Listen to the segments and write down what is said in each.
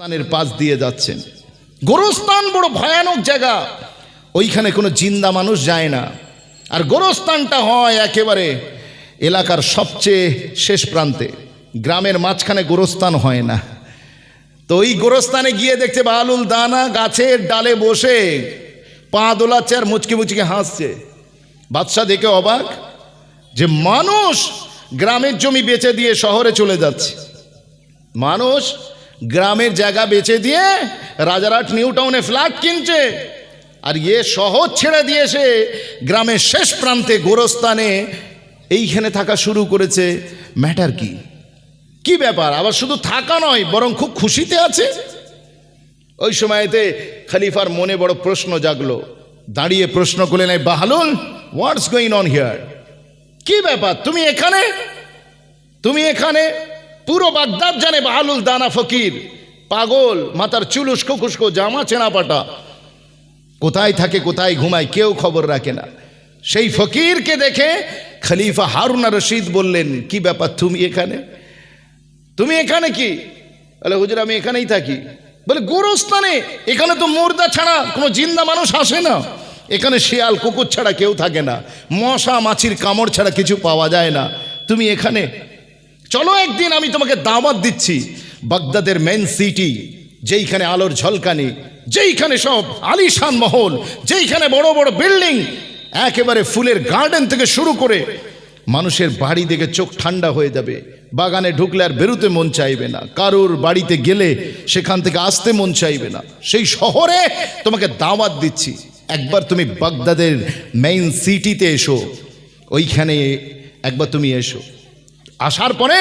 স্থানের পাশ দিয়ে যাচ্ছেন। গোরস্থান বড় ভয়ানক জায়গা। ওইখানে কোনো জিন্দা মানুষ যায় না। আর গোরস্থানটা হয় একেবারে এলাকার সবচেয়ে শেষ প্রান্তে। গ্রামের মাঝখানে গোরস্থান হয় না। তো ওই গোরস্থানে গিয়ে দেখছে বালুল দানা গাছের ডালে বসে পা দোলাচ্ছে আর মুচকি মুচকি হাসছে। বাদশাহ দেখে অবাক যে মানুষ গ্রামের জমি বেচে দিয়ে শহরে চলে যাচ্ছে। মানুষ গ্রামের জায়গা বেচে দিয়ে রাজারহাট নিউ টাউনে ফ্ল্যাট কিনছে। আর ইয়ে শহর ছেড়ে দিয়ে দিয়েছে গ্রামের শেষ প্রান্তে গোরস্থানে এইখানে থাকা শুরু করেছে। ম্যাটার কি? কি ব্যাপার? আবার শুধু থাকা নয়, বরং খুব খুশিতে আছে। ওই সময়তে খালিফার মনে বড় প্রশ্ন জাগলো। দাঁড়িয়ে প্রশ্ন করলেন, এই Bahalul what's going on here কি ব্যাপার? তুমি এখানে? তুমি এখানে? পুরো বাগদাদ জানে বাহালুল দানা ফকির। পাগল, মাথার চুল উস্কো জামা চেনাপাটা কোথায় থাকে, কোথায় ঘুমায়, কেউ খবর রাখে না। সেই ফকিরকে দেখে খলিফা হারুনা রশিদ বললেন, কি ব্যাপার, তুমি এখানে? তুমি এখানে কি? বলে হুজুর, আমি এখানেই থাকি। বলে গোরস্থানে এখানে তো মুর্দা ছাড়া কোনো জিন্দা মানুষ আসে না। এখানে শিয়াল, কুকুর ছাড়া কেউ থাকে না। মশা, মাছির কামড় ছাড়া কিছু পাওয়া যায় না। তুমি এখানে? চলো একদিন আমি তোমাকে দাওয়াত দিচ্ছি বাগদাদের মেন সিটি, যেইখানে আলোর ঝলকানি, যেইখানে সব আলিশান মহল, যেইখানে বড় বড় বিল্ডিং, একেবারে ফুলের গার্ডেন থেকে শুরু করে মানুষের বাড়ি দেখে চোখ ঠান্ডা হয়ে যাবে। বাগানে ঢুকলে আর বেরোতে মন চাইবে না। কারোর বাড়িতে গেলে সেখান থেকে আসতে মন চাইবে না। সেই শহরে তোমাকে দাওয়াত দিচ্ছি। একবার তুমি বাগদাদের মেইন সিটিতে এসো। ওইখানে একবার তুমি এসো। আসার পরে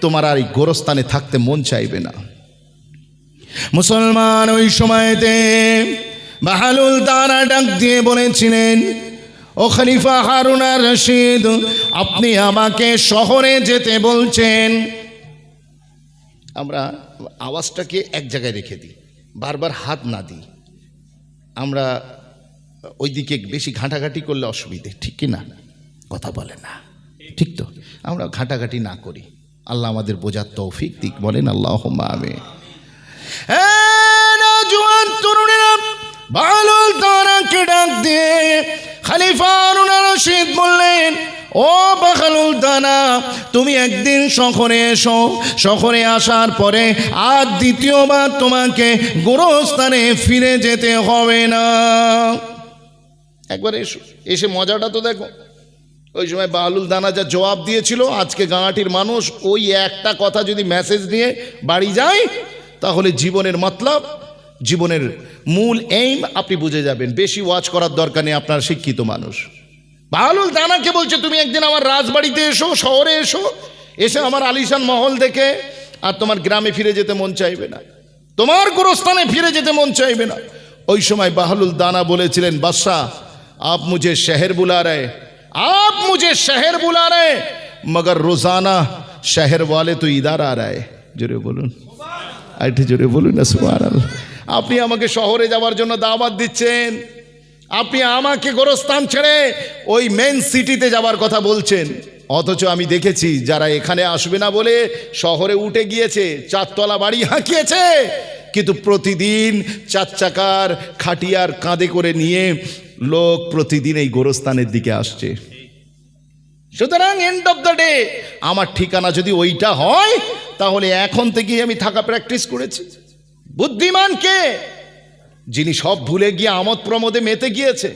তোমার আর এই গোরস্থানে থাকতে মন চাইবে না। মুসলমান ওই সময়তে বাহালুল তারা ডাক দিয়ে বলেছিলেন, ও খলিফা হারুনা রশিদ, আপনি আমাকে শহরে যেতে বলছেন। আমরা আওয়াজটাকে এক জায়গায় রেখে দিই, বারবার হাত না দিই। আমরা ওইদিকে বেশি ঘাঁটাঘাঁটি করলে অসুবিধে, ঠিক কি না? কথা বলে না। ঠিক তো? আমরা ঘাঁটাঘাঁটি না করি। আল্লাহ আমাদের বোঝার তৌফিক দিক, বলেন আল্লাহ আমি জোয়ান তরুণেরা ভালো তারাকে ডাক দিয়ে খালিফা রশিদ বললেন, ও বাখালুল দানা তুমি একদিন শহরে এসো। শহরে আসার পরে আর দ্বিতীয়বার তোমাকে গোরস্থানে ফিরে যেতে হবে না। একবার এসো, এসে মজাটা তো দেখো। ওই সময় বাহলুল দানা যা জবাব দিয়েছিল, আজকে গাঁটির মানুষ ওই একটা কথা যদি মেসেজ নিয়ে বাড়ি যায়, তাহলে জীবনের মতলব, জীবনের মূল এইম আপনি বুঝে যাবেন। বেশি ওয়াচ করার দরকার নেই আপনার শিক্ষিত মানুষ। বাহলুল দানাকে বলছে, তুমি একদিন আমার রাজবাড়িতে এসো, শহরে এসো, এসে আমার আলিশান মহল দেখে, আর তোমার গ্রামে ফিরে যেতে মন চাইবে না। তোমার কোনো স্থানে ফিরে যেতে মন চাইবে না। ওই সময় বাহলুল দানা বলেছিলেন, বাদশাহ, আপ মুঝে শহর বুলা রায় आप मुझे शहर बुला रहे मगर रोजाना शहर वाले तो इधर आ रहा है জোরে বলুন আরেকটু জোরে বলুন না সুবহানাল্লাহ আপনি আমাকে শহরে যাওয়ার জন্য দাওয়াত দিচ্ছেন আপনি আমাকে গোরস্থান ছেড়ে ওই মেন সিটিতে যাওয়ার কথা বলছেন অথচ আমি দেখেছি যারা এখানে আসবে না বলে শহরে উঠে গিয়েছে চারতলা বাড়ি হাঁকিয়েছে কিন্তু প্রতিদিন চার চাকার খাটিয়ার কাঁধে করে নিয়ে লোক প্রতিদিন এই গোরস্থানের দিকে আসছে। সুতরাং এন্ড অফ দ্য ডে আমার ঠিকানা যদি ওইটা হয়, তাহলে এখন থেকেই আমি থাকা প্র্যাকটিস করেছি। বুদ্ধিমান কে? যিনি সব ভুলে গিয়ে আমোদ প্রমোদে মেতে গিয়েছে।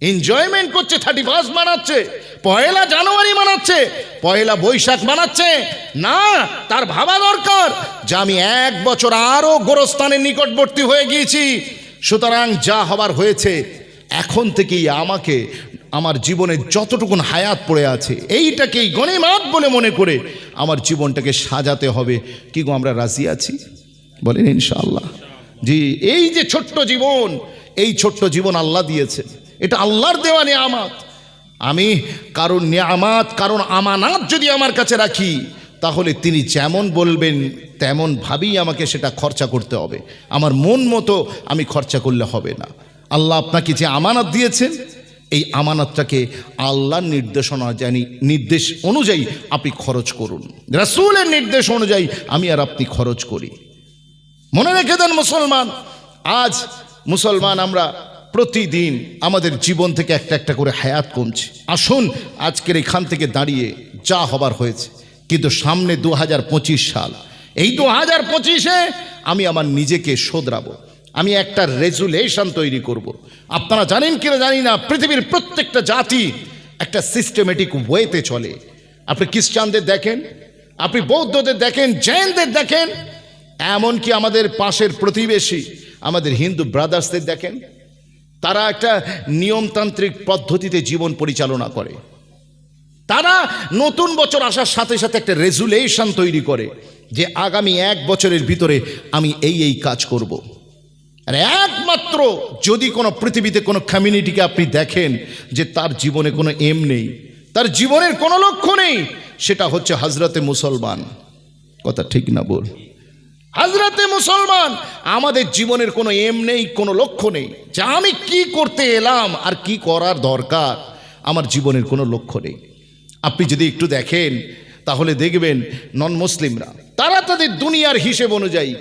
এনজয়মেন্ট করছে থার্টি ফার্স্ট মানাচ্ছে, পয়লা জানুয়ারি মানাচ্ছে, পয়লা বৈশাখ মানাচ্ছে। না, তার ভাবা দরকার যে আমি এক বছর আরও গোরস্থানের নিকটবর্তী হয়ে গিয়েছি। সুতরাং যা হবার হয়েছে এখন থেকেই আমাকে, আমার জীবনে যতটুকুন হায়াত পড়ে আছে, এইটাকেই গণিমাত বলে মনে করে আমার জীবনটাকে সাজাতে হবে। কি গো, আমরা রাজি আছি? বলেন, ইনশাআল্লাহ। জি, এই যে ছোট্ট জীবন, এই ছোট্ট জীবন আল্লাহ দিয়েছে। এটা আল্লাহর দেওয়া নিয়ামাত। আমি কারণ নিয়ামাত কারণ আমানাত যদি আমার কাছে রাখি, তাহলে তিনি যেমন বলবেন তেমনভাবেই আমাকে সেটা খরচা করতে হবে। আমার মন মতো আমি খরচা করলে হবে না। আল্লাহ আপনাকে যে আমানত দিয়েছেন, এই আমানতটাকে আল্লাহর নির্দেশনা জানি, নির্দেশ অনুযায়ী আপনি খরচ করুন। রাসূলের নির্দেশ অনুযায়ী আমি আর আপনি খরচ করি। মনে রেখে দেন মুসলমান, আজ মুসলমান আমরা প্রতিদিন আমাদের জীবন থেকে একটা একটা করে হায়াত কমছে। আসুন, আজকের এখান থেকে দাঁড়িয়ে যা হবার হয়েছে। কিন্তু সামনে দু হাজার পঁচিশ সাল, এই দু হাজার পঁচিশে আমি আমার নিজেকে শোধরাবো। আমি একটা রেজুলেশন তৈরি করব। আপনারা জানেন কিনা জানি না, পৃথিবীর প্রত্যেকটা জাতি একটা সিস্টেমেটিক ওয়েতে চলে আপনি খ্রিস্টানদের দেখেন, আপনি বৌদ্ধদের দেখেন, জৈনদের দেখেন, এমনকি আমাদের পাশের প্রতিবেশী, আমাদের হিন্দু ব্রাদার্সদের দেখেন তারা একটা নিয়মতান্ত্রিক পদ্ধতিতে জীবন পরিচালনা করে তারা নতুন বছর আসার সাথে সাথে একটা রেজুলেশন তৈরি করে যে আগামী এক বছরের ভিতরে আমি এই এই কাজ করব। আর একমাত্র যদি কোনো পৃথিবীতে কোনো কমিউনিটিকে আপনি দেখেন যে তার জীবনে কোনো এম নেই, তার জীবনের কোনো লক্ষ্য নেই, সেটা হচ্ছে হজরতে মুসলমান। কথা ঠিক না বল হাজরাতে মুসলমান, আমাদের জীবনের কোনো এম নেই, কোনো লক্ষ্য নেই। যে আমি কি করতে এলাম আর কি করার দরকার, আমার জীবনের কোনো লক্ষ্য নেই। আপনি যদি একটু দেখেন, তাহলে দেখবেন নন মুসলিমরা তারা তাদের দুনিয়ার হিসেব অনুযায়ী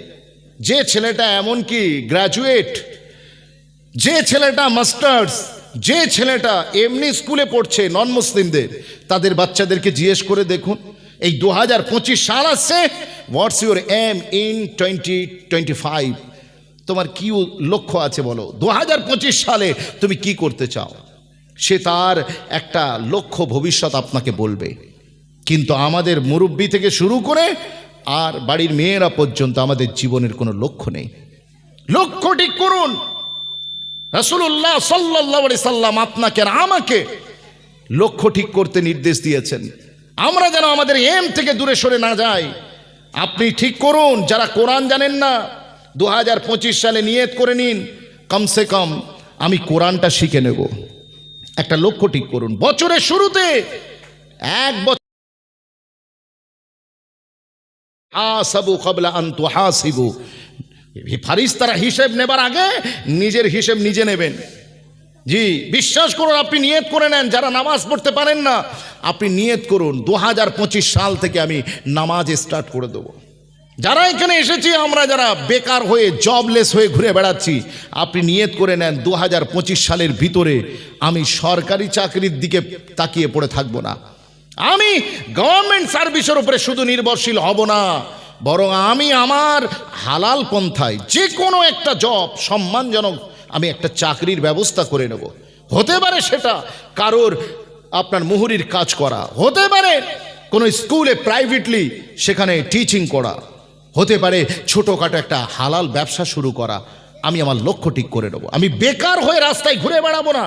যে ছেলেটা এমনকি গ্র্যাজুয়েট যে ছেলেটা মাস্টার্স যে ছেলেটা এমনি স্কুলে পড়ছে নন মুসলিমদের তাদের বাচ্চাদেরকে জিজ্ঞেস করে দেখুন, এই দু হাজার পঁচিশ সাল আসছে what's your aim in twenty twenty five তোমার কি লক্ষ্য আছে বলো? দু হাজার পঁচিশ সালে তুমি কি করতে চাও? সে তার একটা লক্ষ্য ভবিষ্যৎ আপনাকে বলবে। কিন্তু আমাদের মুরব্বী থেকে শুরু করে আর বাড়ির মেয়েরা পর্যন্ত আমাদের জীবনের কোনো লক্ষ্য নেই। লক্ষ্য ঠিক করুন রসুল্লাহ সাল্লাহ সাল্লাম আপনাকে আমাকে লক্ষ্য ঠিক করতে নির্দেশ দিয়েছেন। আমরা যেন আমাদের এম থেকে দূরে সরে না যাই। আপনি ঠিক করুন, যারা কোরআন জানেন না দু হাজার পঁচিশ সালে নিয়ত করে নিন। কমসে কম আমি কোরআনটা শিখে নেব। একটা লক্ষ্য ঠিক করুন। বছরের শুরুতে এক বছর হাসাবু কবলা আন্তু হাসিবু ফারিস্তারা হিসেব নেবার আগে নিজের হিসেব নিজে নেবেন। জি, বিশ্বাস করুন, আপনি নিয়ত করে নেন, যারা নামাজ পড়তে পারেন না, আপনি নিয়ত করুন দু হাজার পঁচিশ সাল থেকে আমি নামাজ স্টার্ট করে দেবো। যারা এখানে এসেছি, আমরা যারা বেকার হয়ে, জবলেস হয়ে ঘুরে বেড়াচ্ছি, আপনি নিয়ত করে নেন দু হাজার পঁচিশ সালের ভিতরে আমি সরকারি চাকরির দিকে তাকিয়ে পড়ে থাকব না। আমি গভর্নমেন্ট সার্ভিসের উপরে শুধু নির্ভরশীল হব না, বরং আমি আমার হালাল পন্থায় যে কোনো একটা জব সম্মানজনক আমি একটা চাকরির ব্যবস্থা করে নেব। হতে পারে সেটা কারোর আপনার মুহুরির কাজ করা, হতে পারে কোনো স্কুলে প্রাইভেটলি সেখানে টিচিং করা, হতে পারে ছোটোখাটো একটা হালাল ব্যবসা শুরু করা, আমি আমার লক্ষ্য ঠিক করে নেব। আমি বেকার হয়ে রাস্তায় ঘুরে বেড়াবো না,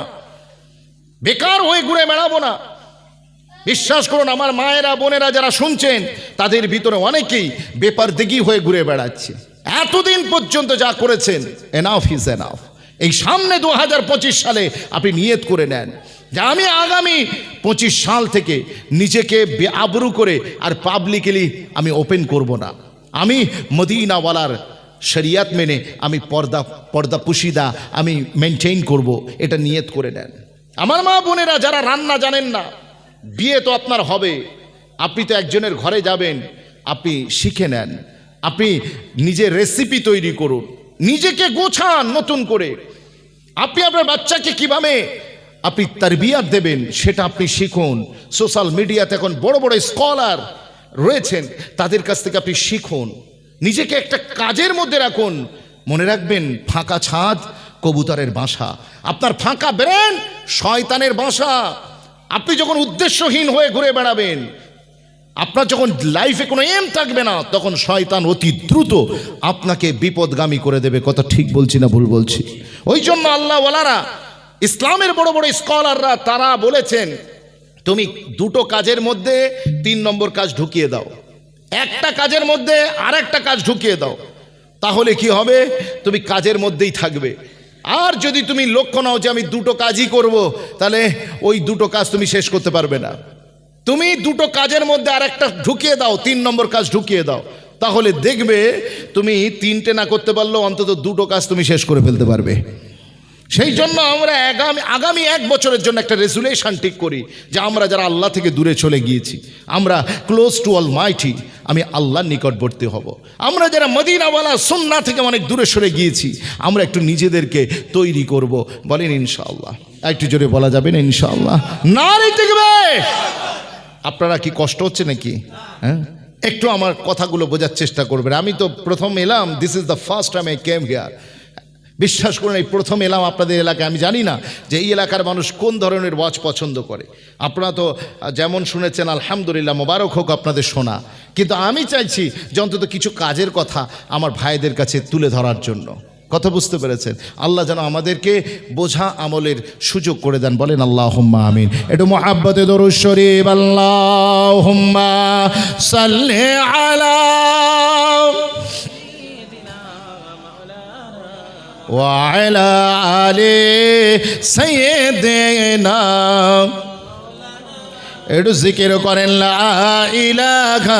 বেকার হয়ে ঘুরে বেড়াবো না। বিশ্বাস করুন, আমার মায়েরা, বোনেরা যারা শুনছেন, তাদের ভিতরে অনেকেই বেপার দিঘি হয়ে ঘুরে বেড়াচ্ছে। এতদিন পর্যন্ত যা করেছেন এনাফ ইজ এনাফ এই সামনে দু হাজার পঁচিশ সালে আপনি নিয়ত করে নেন যে আমি আগামী পঁচিশ সাল থেকে নিজেকে আবরু করে আর পাবলিকলি আমি ওপেন করব না। আমি মদিনাওয়ালার শরিয়াত মেনে আমি পর্দা পর্দা পুশিদা আমি মেনটেন করব, এটা নিয়ত করে নেন। আমার মা বোনেরা যারা রান্না জানেন না বিয়ে তো আপনার হবে। আপনি তো একজনের ঘরে যাবেন, আপনি শিখে নেন। আপনি নিজের রেসিপি তৈরি করুন, নিজেকে গোছান নতুন করে। আপনি আপনার বাচ্চাকে কীভাবে আপনি তারবিয়াত দেবেন সেটা আপনি শিখুন। সোশ্যাল মিডিয়াতে এখন বড় বড় স্কলার রয়েছেন, তাদের কাছ থেকে আপনি শিখুন। নিজেকে একটা কাজের মধ্যে রাখুন। মনে রাখবেন, ফাঁকা ছাদ, কবুতরের বাসা। আপনার ফাঁকা ব্রেন, শয়তানের বাসা। আপনি যখন উদ্দেশ্যহীন হয়ে ঘুরে বেড়াবেন, আপনার যখন লাইফে কোনো এম থাকবে না, তখন শয়তান অতি দ্রুত আপনাকে বিপদগামী করে দেবে। কথা ঠিক বলছি না ভুল বলছি? ওই জন্য আল্লাহওয়ালারা ইসলামের বড় বড় স্কলাররা তারা বলেছেন, তুমি দুটো কাজের মধ্যে তিন নম্বর কাজ ঢুকিয়ে দাও। একটা কাজের মধ্যে আর একটা কাজ ঢুকিয়ে দাও। তাহলে কি হবে? তুমি কাজের মধ্যেই থাকবে। আর যদি তুমি লক্ষ্য নাও যে আমি দুটো কাজই করব, তাহলে ওই দুটো কাজ তুমি শেষ করতে পারবে না। তুমি দুটো কাজের মধ্যে আর একটা ঢুকিয়ে দাও, তিন নম্বর কাজ ঢুকিয়ে দাও। তাহলে দেখবে তুমি তিনটে না করতে পারলেও অন্তত দুটো কাজ তুমি শেষ করে ফেলতে পারবে। সেই জন্য আমরা আগামী আগামী এক বছরের জন্য একটা রেজুলেশন ঠিক করি যে আমরা যারা আল্লাহ থেকে দূরে চলে গিয়েছি, আমরা ক্লোজ টু অল মাইটি আমি আল্লাহর নিকটবর্তী হব। আমরা যারা মদিনাওয়ালা সন্না থেকে অনেক দূরে সরে গিয়েছি, আমরা একটু নিজেদেরকে তৈরি করব। বলেন ইনশাআল্লাহ। একটু জোরে বলা যাবে না ইনশাআল্লাহ? না রে দেখবে আপনারা কি কষ্ট হচ্ছে নাকি? হ্যাঁ? একটু আমার কথাগুলো বোঝার চেষ্টা করবেন। আমি তো প্রথম এলাম this is the first time I came here বিশ্বাস করুন, এই প্রথম এলাম আপনাদের এলাকায়, আমি জানি না যে এই এলাকার মানুষ কোন ধরনের ওয়াচ পছন্দ করে। আপনারা তো যেমন শুনেছেন, আলহামদুলিল্লাহ, মোবারক হোক আপনাদের শোনা। কিন্তু আমি চাইছি যে অন্তত কিছু কাজের কথা আমার ভাইদের কাছে তুলে ধরার জন্য। কথা বুঝতে পেরেছেন? আল্লাহ যেন আমাদেরকে বোঝা আমলের সুযোগ করে দেন। বলেন আল্লাহ হুম্মা আমিন। একটু মোহাব্বতে দরুদ শরীফ আল্লাহ হুম্মা সাল্লে আলা وعلى آل سيدنا একটু জিকির করেন লা ইলাহা